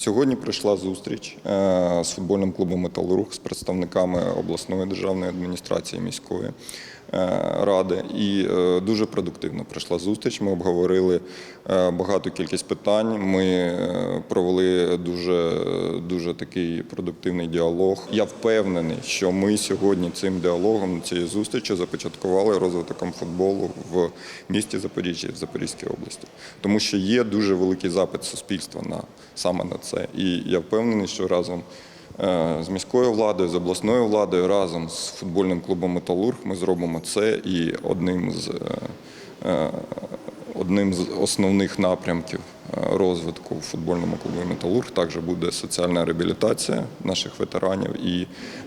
Сьогодні прийшла зустріч е, з футбольним клубом Металург з представниками обласної державної адміністрації міської е, ради. І е, дуже продуктивно пройшла зустріч. Ми обговорили багату кількість питань. Ми провели дуже, дуже такий продуктивний діалог. Я впевнений, що ми сьогодні цим діалогом, цією зустрічю започаткували розвитком футболу в місті Запоріжжя, в Запорізькій області, тому що є дуже великий запит суспільства на саме на це. І я впевнений, що разом е, з міською владою, з обласною владою, разом з футбольним клубом Металург ми зробимо це і одним з. е, е, Одним з основних напрямків розвитку в футбольному клубі Металург також буде соціальна реабілітація наших ветеранів і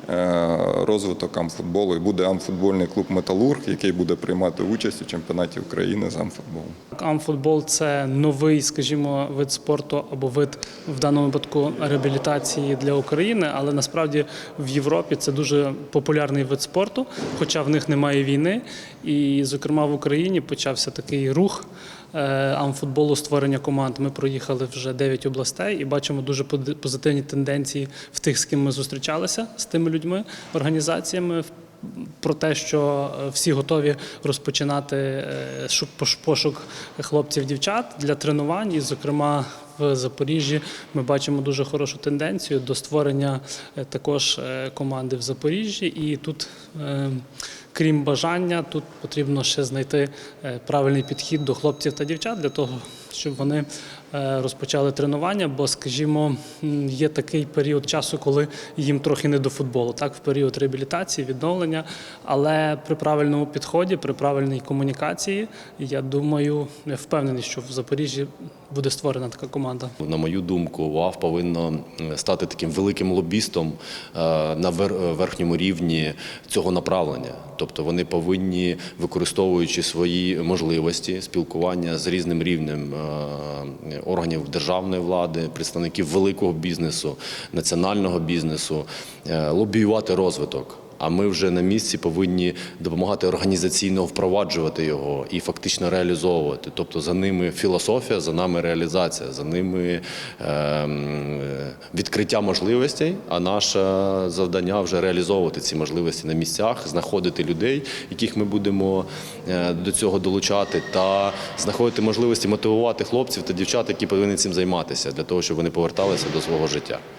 е, розвиток амфутболу. І буде амфутбольний клуб Металург, який буде приймати участь у чемпіонаті України з амфутболу. Амфутбол це новий, скажімо, вид спорту або вид в даному випадку реабілітації для України, але насправді в Європі це дуже популярний вид спорту, хоча в них немає війни. І, зокрема, в Україні почався такий рух амфутболу, створення команд. Ми проїхали вже 9 областей і бачимо дуже позитивні тенденції в тих, з ким ми зустрічалися з тими людьми, організаціями про те, що е, всі готові розпочинати е, пошук хлопців-дівчат для тренувань. І, зокрема, в Запоріжжі ми бачимо дуже хорошу тенденцію до створення е, також е, команди в Запоріжжі. І тут, е, крім бажання, тут потрібно ще знайти правильний підхід до хлопців та дівчат для того, щоб вони е, розпочали тренування. Бо, скажімо, є такий період часу, коли їм трохи не до футболу, так, в період реабілітації, відновлення. Але при правильному підході, при правильній комунікації, я думаю, я впевнений, що в Запоріжжі буде створена така команда. На мою думку, УАВ повинно е, стати таким великим лобістом е, на вер- верхньому рівні цього направлення. Тобто вони повинні, використовуючи свої можливості спілкування з різним рівнем е, органів державної влади, представників великого бізнесу, національного бізнесу, е, лобіювати розвиток. А ми вже на місці повинні допомагати організаційно впроваджувати його і фактично реалізовувати. Тобто за ними філософія, за нами реалізація, за ними е, відкриття можливостей. А наше завдання вже реалізовувати ці можливості на місцях, знаходити людей, яких ми будемо е, до цього долучати, та знаходити можливості мотивувати хлопців та дівчат, які повинні цим займатися, для того, щоб вони поверталися до свого життя.